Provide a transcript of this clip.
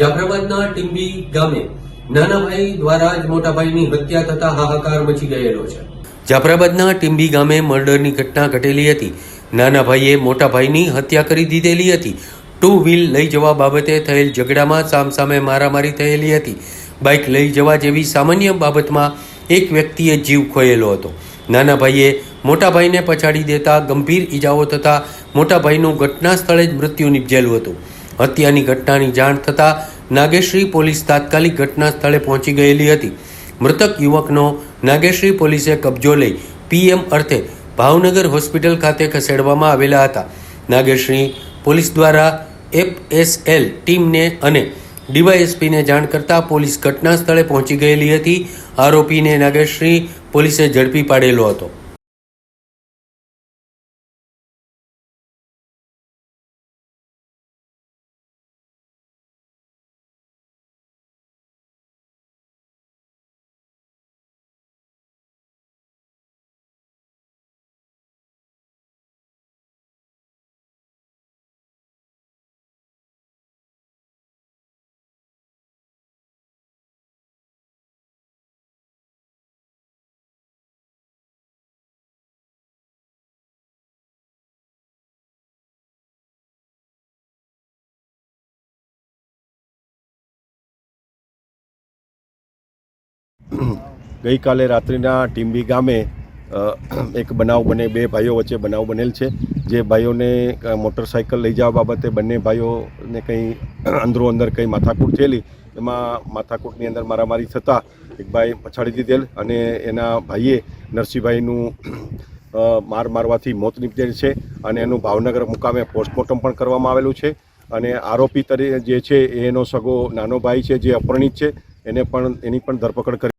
જાફરાબાદના ટીમ્બી ગામે નાના ભાઈ દ્વારા જ મોટા ભાઈની હત્યા થતા હાહાકાર મચી ગયેલો છે. જાફરાબાદના ટીમ્બી ગામે મર્ડરની ઘટના ઘટેલી હતી. નાના ભાઈએ મોટા ભાઈની હત્યા કરી દીધેલી હતી. ટુ વ્હીલ લઈ જવા બાબતે થયેલ ઝઘડામાં સામસામે મારામારી થયેલી હતી. બાઇક લઈ જવા જેવી સામાન્ય બાબતમાં એક વ્યક્તિએ જીવ ખોયેલો હતો. નાના ભાઈએ મોટા ભાઈને પછાડી દેતા ગંભીર ઈજાઓ થતાં મોટા ભાઈનું ઘટના સ્થળે જ મૃત્યુ નિપજેલું હતું. હત્યાની ઘટનાની જાણ થતાં નાગેશ્રી પોલીસ તાત્કાલિક ઘટના સ્થળે પહોંચી ગયેલી હતી. મૃતક યુવકનો નાગેશ્રી પોલીસે કબજો લઈ પીએમ અર્થે ભાવનગર હોસ્પિટલ ખાતે ખસેડવામાં આવેલા હતા. નાગેશ્રી પોલીસ દ્વારા એફએસએલ ટીમને અને ડીવાયએસપીને જાણ કરતાં પોલીસ ઘટના સ્થળે પહોંચી ગયેલી હતી. આરોપીને નાગેશ્રી પોલીસે ઝડપી પાડેલો હતો. ગઈકાલે રાત્રિના ટીમ્બી ગામે એક બનાવ બને, બે ભાઈઓ વચ્ચે બનાવ બનેલ છે. જે ભાઈઓને મોટરસાઇકલ લઈ જવા બાબતે બંને ભાઈઓને કંઈ અંદરો અંદર કંઈ માથાકૂટ થયેલી. એમાં માથાકૂટની અંદર મારામારી થતાં એક ભાઈ પછાડી દીધેલ અને એના ભાઈએ નરસિંહભાઈનું માર મારવાથી મોત નીપજેલ છે અને એનું ભાવનગર મુકામે પોસ્ટમોર્ટમ પણ કરવામાં આવેલું છે. અને આરોપી તરીકે જે છે એનો સગો નાનો ભાઈ છે, જે અપરણિત છે. એને પણ, એની પણ ધરપકડ કરી